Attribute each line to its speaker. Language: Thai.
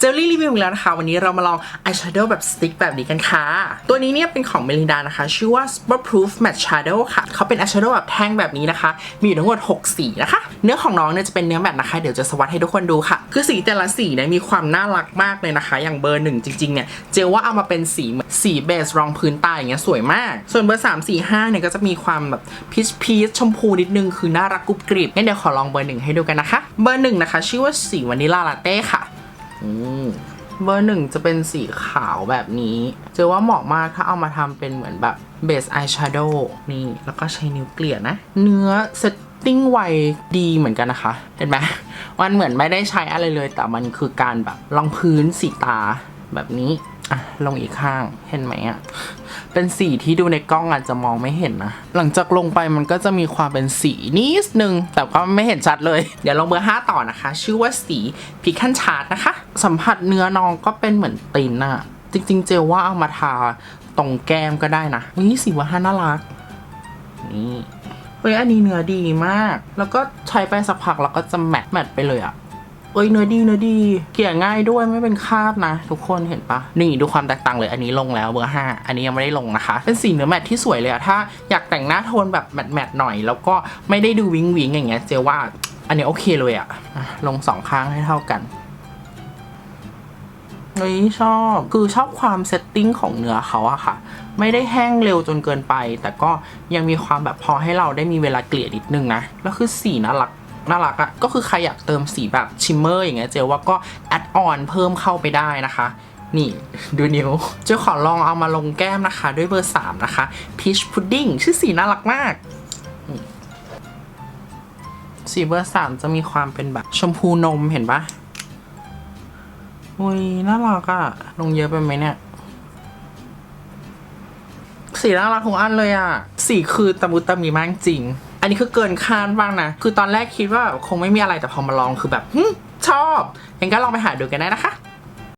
Speaker 1: เจลลี่รีวิวแล้วนะคะ วันนี้เรามาลองอายแชโดว์แบบสติ๊กแบบนี้กันค่ะ ตัวนี้เนี่ยเป็นของเมลินดานะคะ ชื่อว่า Super Proof Matte Shadow ค่ะ เขาเป็นอายแชโดว์แบบแท่งแบบนี้นะคะ มีอยู่ทั้งหมด 6 สีนะคะ เนื้อของน้องเนี่ยจะเป็นเนื้อแมตนะคะ เดี๋ยวจะสวัสดให้ทุกคนดูค่ะ คือสีแต่ละสีเนี่ยมีความน่ารักมากเลยนะคะ อย่างเบอร์หนึ่งจริงๆเนี่ยเจลว่าเอามาเป็นสีสีเบสรองพื้นตาอย่างเงี้ยสวยมาก ส่วนเบอร์3 4 5เนี่ยก็จะมีความแบบพีชพีชชมพูนิดนึงคือน่ารักกรุบกริบงั้นเดี๋ยวขอลองเบอร์หนึ่งให้ดูกันนะคะ เบอร์หนึ่งนะคะ ชื่อว่าสีวานิลลาลาเต้ค่ะ เบอร์หนึ่งจะเป็นสีขาวแบบนี้เจอว่าเหมาะมากถ้าเอามาทำเป็นเหมือนแบบเบสอายแชโดว์นี่ แล้วก็ใช้นิ้วเกลี่ยนะ เนื้อเซตติ้งไวดีเหมือนกันนะคะ เห็นไหมมันเหมือนไม่ได้ใช้อะไรเลย แต่มันคือการแบบรองพื้นสีตาแบบนี้ อะ ลงอีกข้างเห็นไหมอะ เป็นสีที่ดูในกล้องอาจจะมองไม่เห็นนะ หลังจากลงไปมันก็จะมีความเป็นสีนิดนึง แต่ก็ไม่เห็นชัดเลย เดี๋ยวลงเบอร์ 5 ต่อนะคะ ชื่อว่าสีพิคันชาร์ดนะคะ สัมผัสเนื้อน้องก็เป็นเหมือนตินอะจริง ๆ เจลว่าเอามาทาตรงแก้มก็ได้นะนี่สีว่าห้าน่ารัก นี่เฮ้ยอันนี้เนื้อดีมาก แล้วก็ใช้ไปสักพักแล้วก็จะแมทแมทไปเลยอะ เอ้ยเนื้อดีเนื้อดีเกลี่ยง่ายด้วยไม่เป็นคราบนะ ทุกคนเห็นปะนี่ดูความแตกต่างเลยอันนี้ลงแล้วเบอร์ห้าอันนี้ยังไม่ได้ลงนะคะ เป็นสีเนื้อแมทที่สวยเลยอะถ้าอยากแต่งหน้าโทนแบบแมทแมทหน่อย แล้วก็ไม่ได้ดูวิงวิงอย่างเงี้ยเจว่าอันนี้โอเคเลยอะอะลงสองข้างให้เท่ากันเฮ้ยชอบคือชอบความเซตติ้งของเนื้อเขาอะค่ะ ไม่ได้แห้งเร็วจนเกินไป แต่ก็ยังมีความแบบพอให้เราได้มีเวลาเกลี่ยนิดนึงนะ แล้วคือสีน่ารัก น่ารักอะก็คือใครอยากเติมสีแบบชิมเมอร์อย่างเงี้ยเจลว่าก็แอดออนเพิ่มเข้าไปได้นะคะนี่ดูนิ้วเจลขอลองเอามาลงแก้มนะคะ ด้วยเบอร์ 3 นะคะ Peach Pudding ชื่อสีน่ารักมาก สีเบอร์สามจะมีความเป็นแบบชมพูนมเห็นปะอุ้ยน่ารักอะลงเยอะไปไหมเนี่ย สีน่ารักทุกอันเลยอะสีคือตะมุตะมีมากจริง อันนี้คือเกินคาดบ้างนะ คือตอนแรกคิดว่าคงไม่มีอะไรแต่พอมาลองคือแบบชอบยังก็ลองไปหาดูกันได้นะคะ